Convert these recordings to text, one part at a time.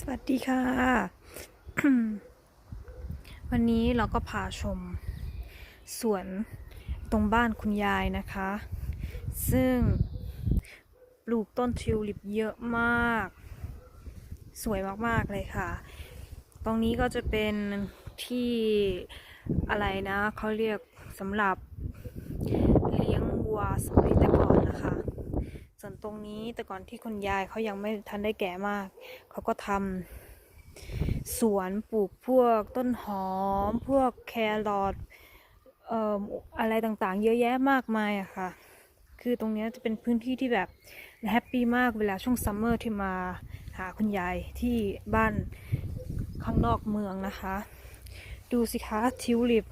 สวัสดีค่ะ วันนี้เราก็พาชม สวนตรงบ้านคุณยายนะคะ ซึ่งปลูกต้นทิวลิปเยอะมาก สวยมากๆเลยค่ะ ตรงนี้ก็จะเป็นที่อะไรนะ เขาเรียกสำหรับเลี้ยงวัวสมัยแต่ก่อนนะคะ ส่วน ตรงนี้แต่ก่อนที่คุณยายเขายังไม่ทันได้แก่มาก เขาก็ทำสวนปลูกพวกต้นหอม พวกแครอทเอ่ออะไรต่างๆ เยอะแยะมากมายอะค่ะ คือตรงนี้จะเป็นพื้นที่ที่แบบแฮปปี้มากเวลาช่วงซัมเมอร์ที่มาหาคุณยายที่บ้านข้างนอกเมืองนะคะ ดูสิคะทิวลิป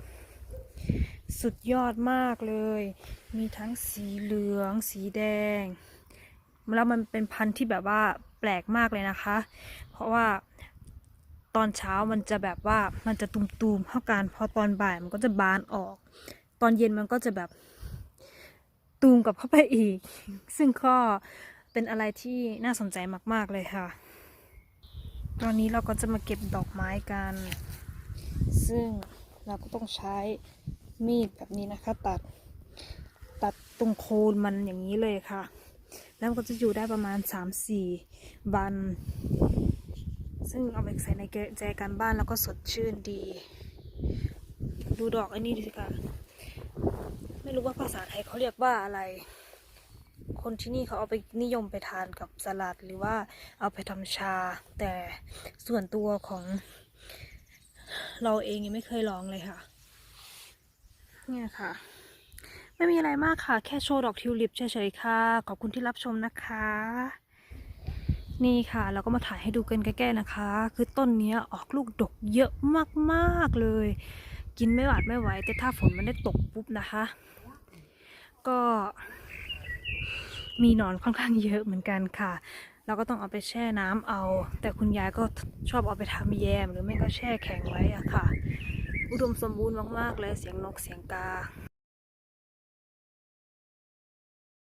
สุดยอดมากเลย มีทั้งสีเหลือง สีแดง แล้วมันเป็นพันธุ์ที่แบบว่าแปลกมากเลยนะคะ เพราะว่าตอนเช้ามันจะแบบว่ามันจะตุมๆเท่ากันพอตอนบ่ายมันก็จะบานออก ตอนเย็นมันก็จะแบบตูมกับเข้าไปอีก ซึ่งก็เป็นอะไรที่น่าสนใจมาก ๆ เลยค่ะ ตอนนี้เราก็จะมาเก็บดอกไม้กัน ซึ่งเราก็ต้องใช้มีดแบบนี้นะคะ ตัด ตัดตรงโคนมันอย่างนี้เลยค่ะ แล้วมันก็จะอยู่ได้ประมาณ 3-4 วัน ซึ่งเอาไปใส่ในแจกันบ้านแล้วก็สดชื่นดี ดูดอกไอ้นี่ดิสิคะไม่รู้ว่าภาษาไทยเขาเรียกว่าอะไร คนที่นี่เขาเอาไปนิยมไปทานกับสลัดหรือว่าเอาไปทำชา แต่ส่วนตัวของเราเองยังไม่เคยลองเลยค่ะ เนี่ยค่ะ ไม่มีอะไรมากค่ะ แค่โชว์ดอกทิวลิปเฉยๆค่ะ ขอบคุณที่รับชมนะคะ นี่ค่ะเราก็มาถ่ายให้ดูกันใกล้ๆนะคะ คือต้นนี้ออกลูกดกเยอะมากๆเลย กินไม่หวาดไม่ไหว แต่ถ้าฝนมันได้ตกปุ๊บนะคะ ก็มีหนอนค่อนข้างเยอะเหมือนกันค่ะ เราก็ต้องเอาไปแช่น้ำเอา แต่คุณยายก็ชอบเอาไปทำแยม หรือไม่ก็แช่แข็งไว้อะค่ะ อุดมสมบูรณ์มากๆเลยเสียงนกเสียงกา